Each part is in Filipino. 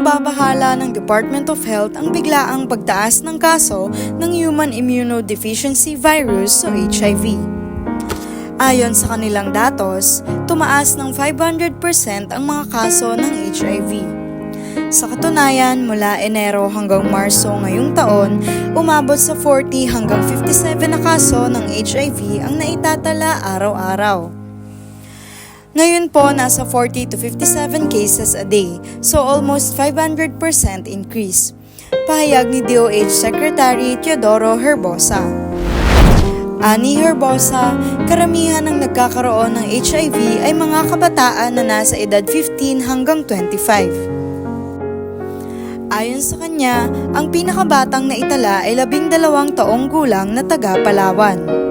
Ikinababahala ng Department of Health ang biglaang pagtaas ng kaso ng Human Immunodeficiency Virus o HIV. Ayon sa kanilang datos, tumaas ng 500% ang mga kaso ng HIV. Sa katunayan, mula Enero hanggang Marso ngayong taon, umabot sa 40 hanggang 57 na kaso ng HIV ang naitatala araw-araw. Ngayon po, nasa 40 to 57 cases a day, so almost 500% increase. Pahayag ni DOH Secretary Teodoro Herbosa. Ani Herbosa, karamihan ng nagkakaroon ng HIV ay mga kabataan na nasa edad 15 hanggang 25. Ayon sa kanya, ang pinakabatang na itala ay labing dalawang taong gulang na taga Palawan.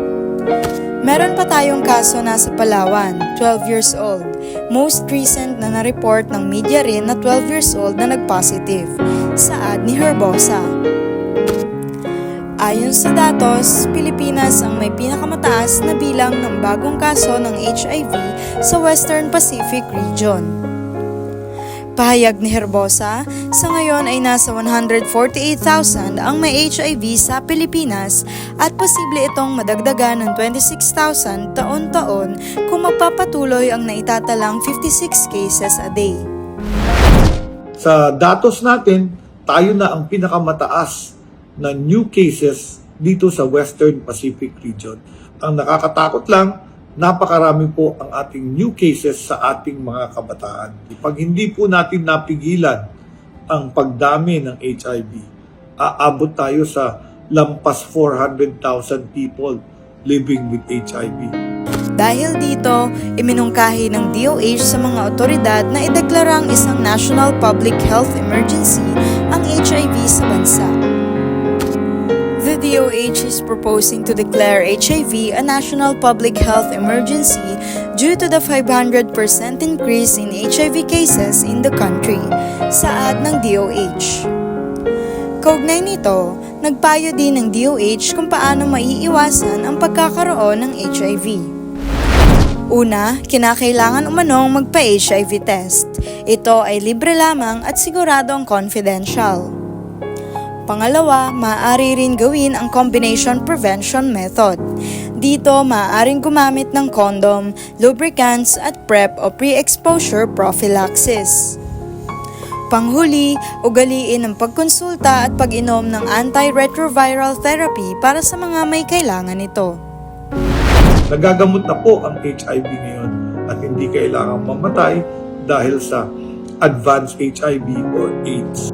Meron pa tayong kaso nasa Palawan, 12 years old. Most recent na na-report ng media rin na 12 years old na nag-positive. Saad ni Herbosa. Ayon sa datos, Pilipinas ang may pinakamataas na bilang ng bagong kaso ng HIV sa Western Pacific region. Pahayag ni Herbosa, sa ngayon ay nasa 148,000 ang may HIV sa Pilipinas at posible itong madagdagan ng 26,000 taon-taon kung magpapatuloy ang naitatalang 56 cases a day. Sa datos natin, tayo na ang pinakamataas na new cases dito sa Western Pacific region. Ang nakakatakot lang, napakarami po ang ating new cases sa ating mga kabataan. Pag hindi po natin napigilan ang pagdami ng HIV, aabot tayo sa lampas 400,000 people living with HIV. Dahil dito, iminungkahi ng DOH sa mga otoridad na ideklarang isang national public health emergency ang HIV sa bansa. DOH is proposing to declare HIV a national public health emergency due to the 500% increase in HIV cases in the country, saad ng DOH. Kaugnay nito, nagpayo din ng DOH kung paano maiiwasan ang pagkakaroon ng HIV. Una, kinakailangan umanong magpa-HIV test. Ito ay libre lamang at siguradong confidential. Pangalawa, maaari rin gawin ang combination prevention method. Dito, maaaring gumamit ng condom, lubricants at PrEP o pre-exposure prophylaxis. Panghuli, ugaliin ang pagkonsulta at pag-inom ng antiretroviral therapy para sa mga may kailangan nito. Nagagamot na po ang HIV ngayon at hindi kailangang mamatay dahil sa advanced HIV or AIDS.